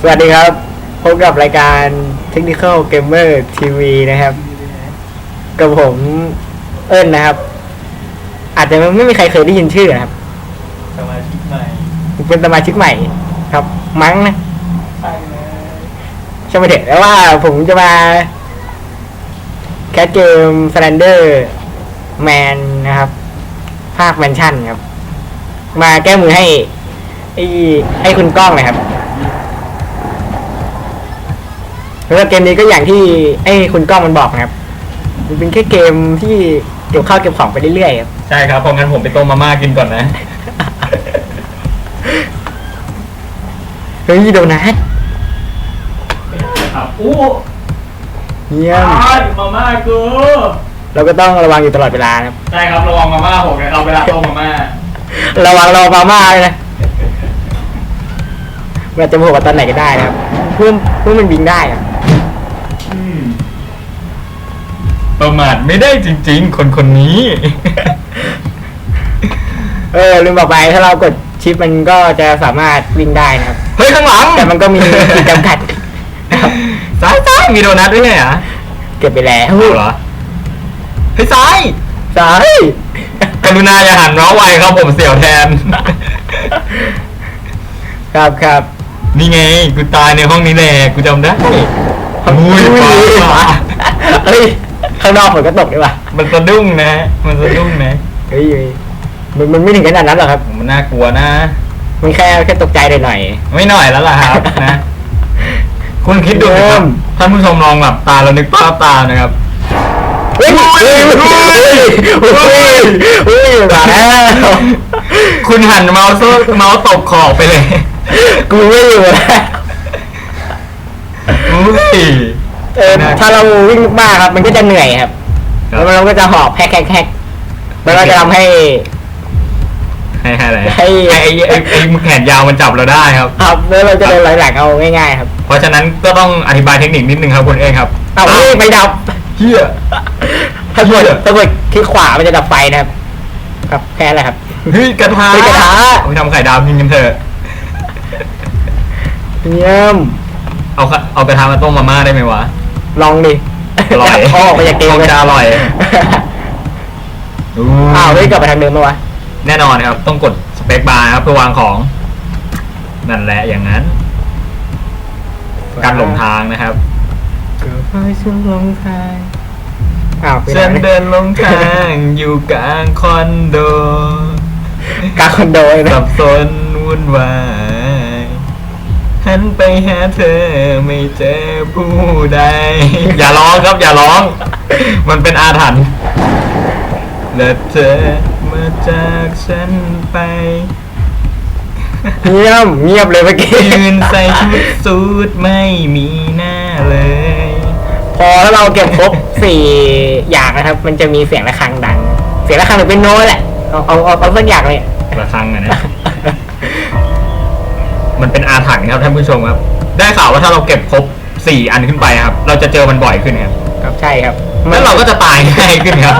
สวัสดีครับ พบกับรายการ Technical Gamer TV นะครับ กับผมเอิญนะครับ อาจจะไม่มีใครเคยได้ยินชื่อนะครับ สมาชิกใหม่เป็นสมาชิกใหม่ครับ มั้งนะใช่เลยใช่ไหมเด็กแล้วว่าผมจะมา แคสเกม Slender Man นะครับ ภาคแมนชั่นครับ มาแก้มือให้ไอ้ให้คุณก้องหนะครับ แล้วเกมนี้ก็อย่างที่ไอ้คุณก้องมันบอกนะครับ มันเป็นแค่เกมที่เก็บข้าวเก็บของไปเรื่อยๆครับ ใช่ครับเพราะงั้นผมไปต้มมาม่ากินก่อนนะ เฮ้ยโดนัทครับอู้เยี่ยมอ้ายมาม่ากูเราก็ต้องระวังอยู่ตลอดเวลานะครับ ใช่ครับระวังมาม่าผมนะครับเวลาต้มมาม่าระวังเรามาม่าเลยนะมันอาจจะโผล่มาตอนไหนก็ได้นะครับเพื่อเพื่อมันบิงได้อะ ประมาทไม่ได้จริง ๆ คนคนนี้ เออลืมบอกไปถ้าเรากดชิปมันก็จะสามารถวิ่งได้นะครับ เฮ้ยข้างหลังแต่มันก็มีขีดจำกัดนะครับซ้ายซ้ายมีโดนัทด้วยไงอะเก็บไปแล้วเหรอเฮ้ยซ้าย สายกรุณาอย่าหันเมาส์ไวครับผมเสี่ยวแทน ครับครับ นี่ไง กูตายในห้องนี้แหละ กูจำได้อุ้ยอุ้ยฟ้าเฮ้ย ข้างนอกฝนก็ตกด้วยว่ะมันสะดุ้งนะ มันสะดุ้งนะเฮ้ยมันมันไม่ถึงขนาดนั้นหรอกครับ มันน่ากลัวนะ มันแค่แค่ตกใจหน่อยไม่หน่อยแล้วล่ะครับนะ คุณคิดดูนะครับเริ่มท่านผู้ชมลองหลับตาแล้วนึกภาพตามนะครับ ๆเฮ้ยเฮ้ยเฮ้ยเฮ้ยเฮ้ยเฮ้ยมาแล้วคุณหันเมาส์สู้เมาส์ตกขอบไปเลย กูไม่อยู่แล้ว อุ้ย เออถ้าเราวิ่งมากครับ มันก็จะเหนื่อยครับ ครับแล้วเราก็จะหอบแฮกแฮกแฮกแล้วก็จะทำให้ ให้ให้อะไรให้ให้ไอ้ไอ้ไอ้แขนยาวมันจับเราได้ครับครับแล้วเราจะเดินไหลหลังเอาง่ายๆครับเพราะฉะนั้นก็ต้องอธิบายเทคนิคนิดนึงครับคุณเองครับเอาเฮ้ยไปดับเฮียถ้ากดเหี้ยถ้ากดคลิกขวามันจะดับไฟนะครับ ครับแค่นั้นแหละครับ เฮ้ยกระทะเฮ้ยกระทะ เอาไปทำไข่ดาวกินกันเถอะเยี่ยมเอาค่ะเอากระทะมาต้มมาม่าได้ไหมวะ ลองดิอร่อยออกไปจากเกมคงจะอร่อยอ้าวเฮ้ยกลับไปทางเดิมมาวะแน่นอนครับ ต้องกดสเปคบาร์ครับเพื่อวางของ นั่นแหละอย่างนั้น การหลงทางนะครับเกิดไฟฉันหลงทางอ้าวไปไหฉันนเดินหลงทางอยู่กลางคอนโดกลางคอนโดเลยนะสับสนวุ่นวายหั นไปหาเธอไม่เจอผู้ใด อย่าร้องครับอย่าร้อง มันเป็นอาถรรพ์และเธอมาจากฉันไปเงียบเงียบเลยเมื่อกี้ยืนใส่ชุดสูทไม่มีหน้าเลย พอแล้วเราเก็บครบสี่อย่างนะครับ มันจะมีเสียงะระฆังดัง เสียงะระฆังหรือเป็นโน้ตแหละเอาเอาเอาเอาสักอย่างเลยระฆังอะนะ มันเป็นอาถรรพ์ครับท่านผู้ชมครับ ได้ข่าวว่าถ้าเราเก็บครบสี่อันขึ้นไปครับ เราจะเจอมันบ่อยขึ้นครับครับใช่ครับแล้วเราก็จะตายง่ายขึ้นครับ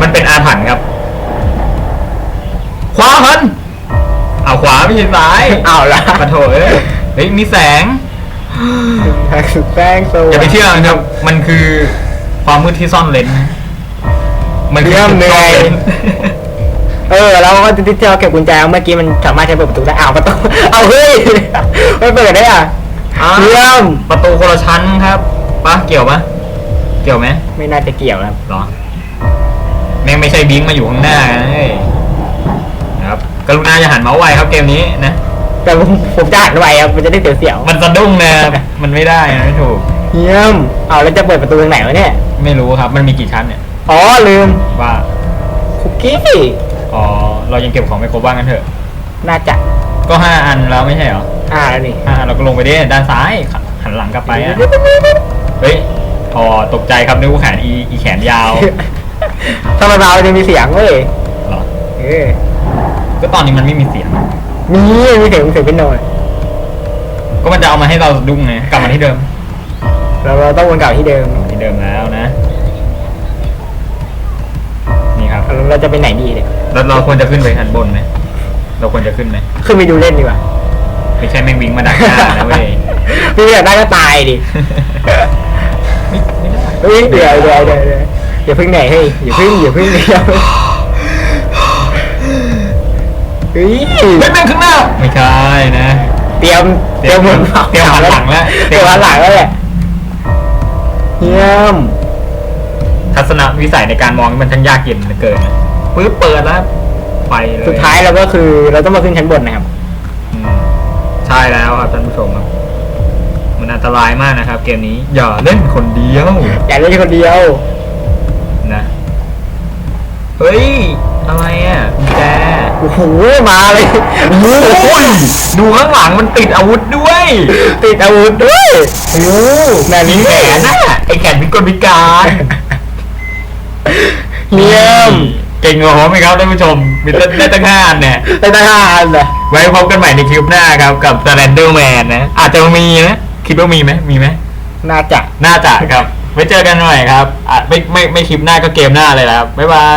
มันเป็นอาถรรพ์ครับ ขวาพันเอาขวาไม่ใช่ซ้ายเอาละปะโถเอ้ยเฮ้ยมีแสงแป้งสวอย่าไปเชื่อนะครับ มันคือความมืดที่ซ่อนเลนนะมันคือเยี่ยมจุดเลซ่อนย เลนเออเราก็ที่เราเก็บกุญแจเมื่อกี้มันสามารถใช้เปิดประตูได้อ้าวประตูเอาเฮ้ยไม่เปิดได้อะอ้าวเยี่ยมประตูคนละชั้นครับปะเกี่ยวปะเกี่ยวไหมไม่น่าจะเกี่ยวนะครับหรอแม่งไม่ใช่บิงมาอยู่ข้างหน้านะเฮ้ยนะครับกรุณาอย่าหันเมาส์ไวครับเกมนี้นะ แต่ผมผมจะหันไวครับมันจะได้เสียวมันสะดุ้งนะมันไม่ได้นะไม่ถูกๆเยี่ยมเอาแล้วจะเปิดประตูตรงไหนวะเนี่ยไม่รู้ครับ มันมีกี่ชั้นเนี่ยอ๋อลืมว่าคุกกี้ อ๋อ เรายังเก็บของไม่ครบบ้างกันเถอะ น่าจะก็ห้าอันแล้วไม่ใช่เหรออ่าแล้วนี่ห้าเราก็ลงไปดิด้านซ้ายหันหลังกลับไปอะเฮ้ยพอตกใจครับนึกว่าแขนอีอีแขนยาวถ้ามันมามันจะมีเสียงเว้ยเหรอเออก็ตอนนี้มันไม่มีเสียง มีมีเสียงเสียงเป็นโนยก็มันจะเอามาให้เราสะดุ้งไงกลับมาที่เดิม เราเราต้องวนกลับที่เดิมที่เดิมแล้วนะนี่ครับ เราเราจะไปไหนดีเนี่ยเราเราควรจะขึ้นไปชั้นบนไหมเราควรจะขึ้นไหมขึ้นไปดูเล่นดีกว่าเฮ้ไม่ใช่แม่งวิ่งมาดักหน้านะเว้ยพี่อยากได้ก็ตายดิไม่ไม่ได้เฮ้ยเดี๋ยวเดี๋ยวเดี๋ยวเดี๋ยวอย่าเพิ่งไหนเฮ้ยอย่าเพิ่งอย่าเพิ่งเดี๋ยวเฮ้ยเฮ้ยแม่งข้างหน้าไม่ใช่นะ เตรียมเตรียมหมุนเตรียมหันหลังแล้วเตรียมหันหลังแล้วแหละเยี่ยม ทัศนวิสัยในการมองนี่มันช่างยากเย็นเหลือเกินนะปึ๊บเปิดแล้วไปเลยสุดท้ายเราก็คือเราต้องมาขึ้นชั้นบนนะครับ อืมใช่แล้วครับท่านผู้ชมครับ มันอันตรายมากนะครับ เกมนี้ อย่าเล่นคนเดียวอยากเล่นคนเดียว นะ เฮ้ยอะไรอะกุญแจโอ้โห มาเลยโอ้ยดูข้างหลังมันติดอาวุธด้วย ติดอาวุธด้วย โอ้โหนั่นมีนี่แขนนะไอแขนพิกลพิการ เยี่ยม เก่งกว่าผมไหมครับท่านผู้ชม มีได้ได้ตั้งห้าอันเนี่ย ได้ทหารเหรอไว้พบกันใหม่ในคลิปหน้าครับ กับ Slender Man นะ อาจจะมีนะคิดว่ามีไหมมีไหมน่าจะ น่าจะครับ ไว้เจอกันหน่อยครับอะไม่ไม่ไม่คลิปหน้าก็เกมหน้าเลยนะครับ บ๊ายบาย